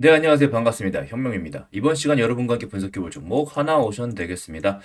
네, 안녕하세요. 반갑습니다. 현명입니다. 이번 시간 여러분과 함께 분석해볼 종목 하나오션 되겠습니다.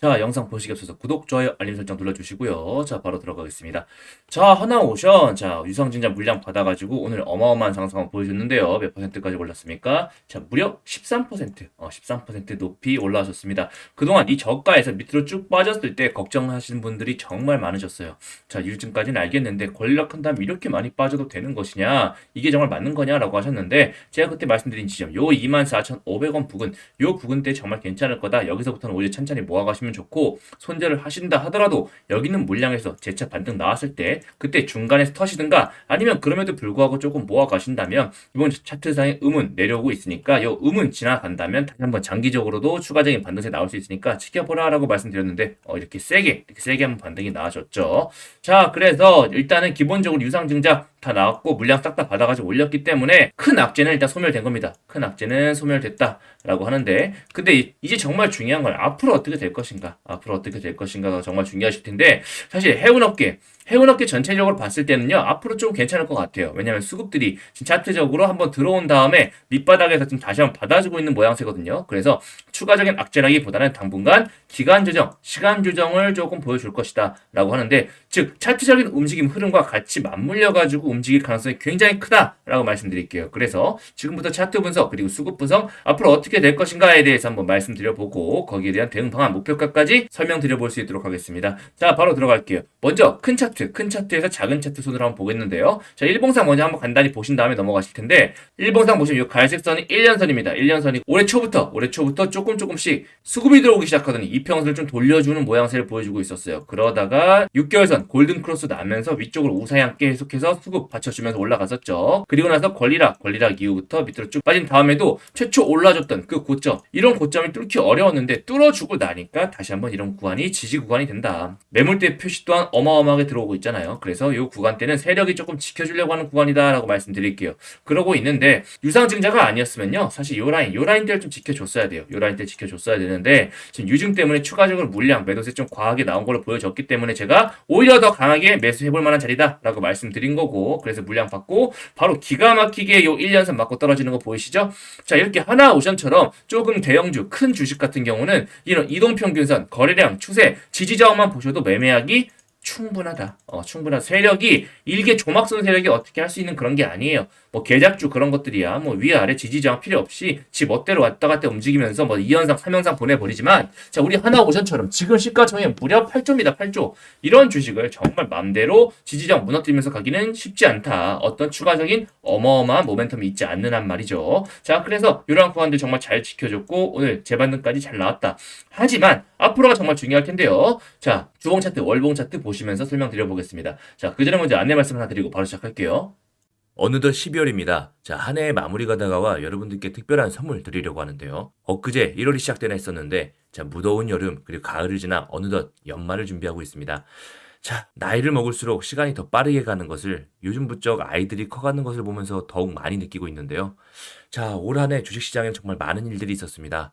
자, 영상 보시기 앞서서 구독, 좋아요, 알림 설정 눌러주시고요. 자, 바로 들어가겠습니다. 자, 하나오션. 자, 유상증자 물량 받아가지고 오늘 어마어마한 상승을 보여줬는데요. 몇 퍼센트까지 올랐습니까? 자, 무려 13%, 어, 13% 높이 올라왔었습니다. 그동안 이 저가에서 밑으로 쭉 빠졌을 때 걱정하시는 분들이 정말 많으셨어요. 자, 요즘까지는 알겠는데 권력한 다음 이렇게 많이 빠져도 되는 것이냐? 이게 정말 맞는 거냐라고 하셨는데 제가 그때 말씀드린 지점 요 24,500원 부근 요 부근 때 정말 괜찮을 거다. 여기서부터는 오히려 천천히 모아가시면 좋고 손절을 하신다 하더라도 여기는 물량에서 재차 반등 나왔을 때 그때 중간에서 터시든가 아니면 그럼에도 불구하고 조금 모아 가신다면 이번 차트상의 음은 내려오고 있으니까 요 음은 지나간다면 다시 한번 장기적으로도 추가적인 반등세 나올 수 있으니까 지켜보라라고 말씀드렸는데 어, 이렇게 세게 이렇게 세게 한번 반등이 나와줬죠. 자 그래서 일단은 기본적으로 유상증자 다 나왔고 물량 싹 다 받아가지고 올렸기 때문에 큰 악재는 일단 소멸된 겁니다. 큰 악재는 소멸됐다라고 하는데 근데 이- 이제 정말 중요한 건 앞으로 어떻게 될 것인가 앞으로 어떻게 될 것인가가 정말 중요하실 텐데 사실 해운업계 해운업계 전체적으로 봤을 때는요 앞으로 좀 괜찮을 것 같아요. 왜냐하면 수급들이 지금 차트적으로 한번 들어온 다음에 밑바닥에서 지금 다시 한번 받아주고 있는 모양새거든요. 그래서 추가적인 악재라기보다는 당분간 기간 조정 시간 조정을 조금 보여줄 것이다 라고 하는데 즉 차트적인 움직임 흐름과 같이 맞물려 가지고 움직일 가능성이 굉장히 크다라고 말씀드릴게요. 그래서 지금부터 차트 분석 그리고 수급 분석 앞으로 어떻게 될 것인가에 대해서 한번 말씀드려 보고 거기에 대한 대응 방안 목표가까지 설명드려 볼 수 있도록 하겠습니다. 자 바로 들어갈게요. 먼저 큰 차트 큰 차트에서 작은 차트 손으로 한번 보겠는데요. 자 일봉상 먼저 한번 간단히 보신 다음에 넘어가실 텐데 일봉상 보시면 이 갈색 선이 1년선입니다. 1년선이 올해 초부터 올해 초부터 조금 조금씩 수급이 들어오기 시작하더니 이평선을 좀 돌려주는 모양새를 보여주고 있었어요. 그러다가 6개월선 골든 크로스 나면서 위쪽으로 우사히 함께 계속해서 수급 받쳐주면서 올라갔었죠. 그리고 나서 권리락 권리락 이후부터 밑으로 쭉 빠진 다음에도 최초 올라줬던 그 고점 이런 고점을 뚫기 어려웠는데 뚫어주고 나니까 다시 한번 이런 구간이 지지 구간이 된다. 매물대 표시 또한 어마어마하게 들어오고 있잖아요. 그래서 이 구간 때는 세력이 조금 지켜주려고 하는 구간이다라고 말씀드릴게요. 그러고 있는데 유상증자가 아니었으면요. 사실 요 라인 요 라인 때를 좀 지켜줬어야 돼요. 요 라인 때 지켜줬어야 되는데 지금 유증 때문에 추가적으로 물량 매도세 좀 과하게 나온 걸로 보여졌기 때문에 제가 오히려 더 강하게 매수해볼 만한 자리다라고 말씀드린 거고 그래서 물량 받고 바로 기가 막히게 요 1년선 맞고 떨어지는 거 보이시죠? 자 이렇게 하나 오션처럼 조금 대형주 큰 주식 같은 경우는 이런 이동평균선 거래량 추세 지지저항만 보셔도 매매하기 충분하다. 어, 충분한 세력이 일개 조막선 세력이 어떻게 할 수 있는 그런 게 아니에요. 뭐 계작주 그런 것들이야. 뭐 위아래 지지저항 필요 없이 지 멋대로 왔다 갔다 움직이면서 뭐 2연상, 3연상 보내버리지만 자 우리 하나 오션처럼 지금 시가총액 무려 8조입니다. 8조. 이런 주식을 정말 맘대로 지지저항 무너뜨리면서 가기는 쉽지 않다. 어떤 추가적인 어마어마한 모멘텀이 있지 않는 한 말이죠. 자 그래서 이러한 구간들 정말 잘 지켜줬고 오늘 재반등까지 잘 나왔다. 하지만 앞으로가 정말 중요할 텐데요. 자 주봉 차트, 월봉 차트 보시면서 설명드려 보겠습니다. 자 그 전에 먼저 안내 말씀 하나 드리고 바로 시작할게요. 어느덧 12월입니다. 자, 한 해의 마무리가 다가와 여러분들께 특별한 선물 드리려고 하는데요. 엊그제 1월이 시작되나 했었는데, 자, 무더운 여름, 그리고 가을을 지나 어느덧 연말을 준비하고 있습니다. 자, 나이를 먹을수록 시간이 더 빠르게 가는 것을 요즘 부쩍 아이들이 커가는 것을 보면서 더욱 많이 느끼고 있는데요. 자, 올 한 해 주식시장엔 정말 많은 일들이 있었습니다.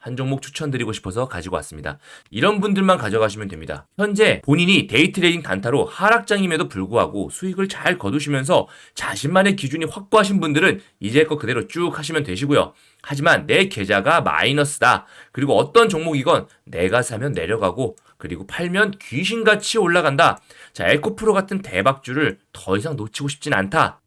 한 종목 추천드리고 싶어서 가지고 왔습니다. 이런 분들만 가져가시면 됩니다. 현재 본인이 데이트레이딩 단타로 하락장임에도 불구하고 수익을 잘 거두시면서 자신만의 기준이 확고하신 분들은 이제 거 그대로 쭉 하시면 되시고요. 하지만 내 계좌가 마이너스다. 그리고 어떤 종목이건 내가 사면 내려가고 그리고 팔면 귀신같이 올라간다. 자, 에코프로 같은 대박주를 더 이상 놓치고 싶진 않다.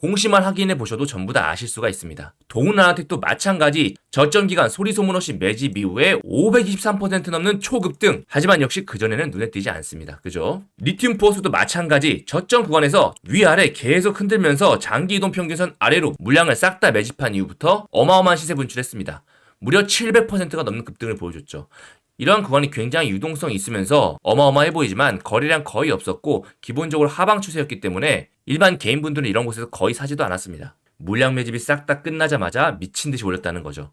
공시만 확인해 보셔도 전부 다 아실 수가 있습니다. 동은아나텍도 마찬가지 저점 기간 소리 소문 없이 매집 이후에 523% 넘는 초급등. 하지만 역시 그전에는 눈에 띄지 않습니다. 그죠? 리튬 포스도 마찬가지 저점 구간에서 위아래 계속 흔들면서 장기 이동 평균선 아래로 물량을 싹 다 매집한 이후부터 어마어마한 시세 분출했습니다. 무려 700%가 넘는 급등을 보여줬죠. 이러한 구간이 굉장히 유동성이 있으면서 어마어마해 보이지만 거래량 거의 없었고 기본적으로 하방 추세였기 때문에 일반 개인분들은 이런 곳에서 거의 사지도 않았습니다. 물량 매집이 싹 다 끝나자마자 미친 듯이 올렸다는 거죠.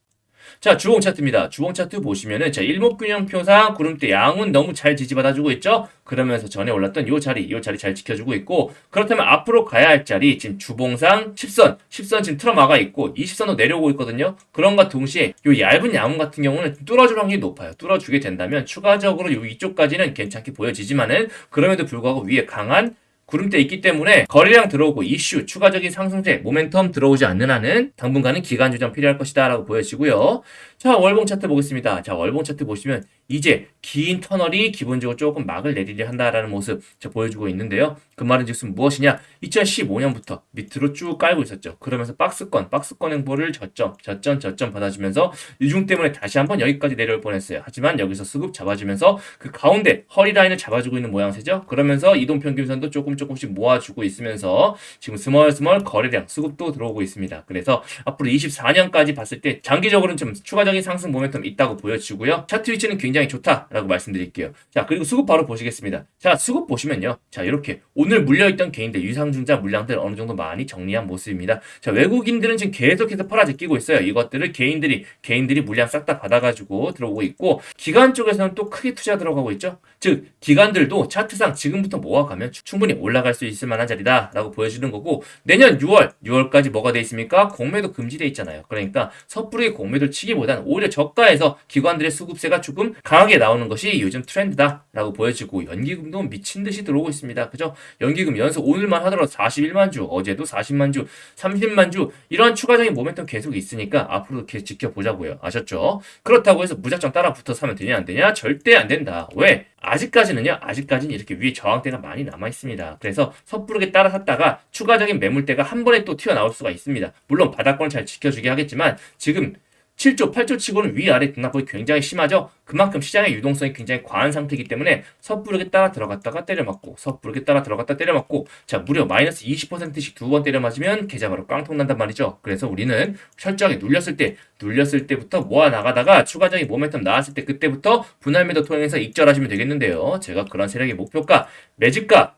자, 주봉 차트입니다. 주봉 차트 보시면은 자, 일목균형표상 구름대 양은 너무 잘 지지받아주고 있죠? 그러면서 전에 올랐던 요 자리, 요 자리 잘 지켜주고 있고 그렇다면 앞으로 가야 할 자리 지금 주봉상 10선, 10선 지금 틀어막아 있고 20선도 내려오고 있거든요. 그런과 동시에 요 얇은 양은 같은 경우는 뚫어줄 확률이 높아요. 뚫어주게 된다면 추가적으로 요 이쪽까지는 괜찮게 보여지지만은 그럼에도 불구하고 위에 강한 구름대 있기 때문에 거래량 들어오고 이슈, 추가적인 상승세, 모멘텀 들어오지 않는 한은 당분간은 기간 조정 필요할 것이다 라고 보여지고요. 자, 월봉 차트 보겠습니다. 자, 월봉 차트 보시면 이제 긴 터널이 기본적으로 조금 막을 내리려 한다라는 모습 자, 보여주고 있는데요. 그 말은 즉슨 무엇이냐? 2015년부터 밑으로 쭉 깔고 있었죠. 그러면서 박스권, 박스권 행보를 저점, 저점, 저점 받아주면서 유중 때문에 다시 한번 여기까지 내려올 뻔했어요. 하지만 여기서 수급 잡아주면서 그 가운데 허리 라인을 잡아주고 있는 모양새죠. 그러면서 이동 평균선도 조금 조금씩 모아주고 있으면서 지금 스멀스멀 거래량, 수급도 들어오고 있습니다. 그래서 앞으로 24년까지 봤을 때 장기적으로는 좀 추가적 인 상승 모멘텀 있다고 보여지고요. 차트 위치는 굉장히 좋다라고 말씀드릴게요. 자, 그리고 수급 바로 보시겠습니다. 자, 수급 보시면요. 자, 이렇게 오늘 물려있던 개인들, 유상증자 물량들 어느 정도 많이 정리한 모습입니다. 자, 외국인들은 지금 계속해서 팔아제 끼고 있어요. 이것들을 개인들이, 개인들이 물량 싹 다 받아가지고 들어오고 있고, 기관 쪽에서는 또 크게 투자 들어가고 있죠. 즉, 기관들도 차트상 지금부터 모아가면 추- 충분히 올라갈 수 있을 만한 자리다라고 보여주는 거고, 내년 6월, 6월까지 뭐가 돼 있습니까? 공매도 금지돼 있잖아요. 그러니까 섣부르게 공매도 치기보다는 오히려 저가에서 기관들의 수급세가 조금 강하게 나오는 것이 요즘 트렌드다라고 보여지고 연기금도 미친 듯이 들어오고 있습니다. 그죠? 연기금 연속 오늘만 하더라도 41만 주, 어제도 40만 주, 30만 주 이런 추가적인 모멘텀 계속 있으니까 앞으로도 계속 지켜보자고요. 아셨죠? 그렇다고 해서 무작정 따라 붙어 사면 되냐 안 되냐? 절대 안 된다. 왜? 아직까지는요. 아직까지는 이렇게 위에 저항대가 많이 남아 있습니다. 그래서 섣부르게 따라 샀다가 추가적인 매물대가 한 번에 또 튀어나올 수가 있습니다. 물론 바닥권 잘 지켜주게 하겠지만 지금 7조, 8조 치고는 위아래 등락폭이 굉장히 심하죠. 그만큼 시장의 유동성이 굉장히 과한 상태이기 때문에 섣부르게 따라 들어갔다가 때려맞고 섣부르게 따라 들어갔다 때려맞고 자 무려 마이너스 20%씩 두 번 때려맞으면 계좌 바로 깡통 난단 말이죠. 그래서 우리는 철저하게 눌렸을 때 눌렸을 때부터 모아 나가다가 추가적인 모멘텀 나왔을 때 그때부터 분할 매도 통해서 익절하시면 되겠는데요. 제가 그런 세력의 목표가 매집가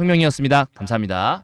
혁명이었습니다. 감사합니다.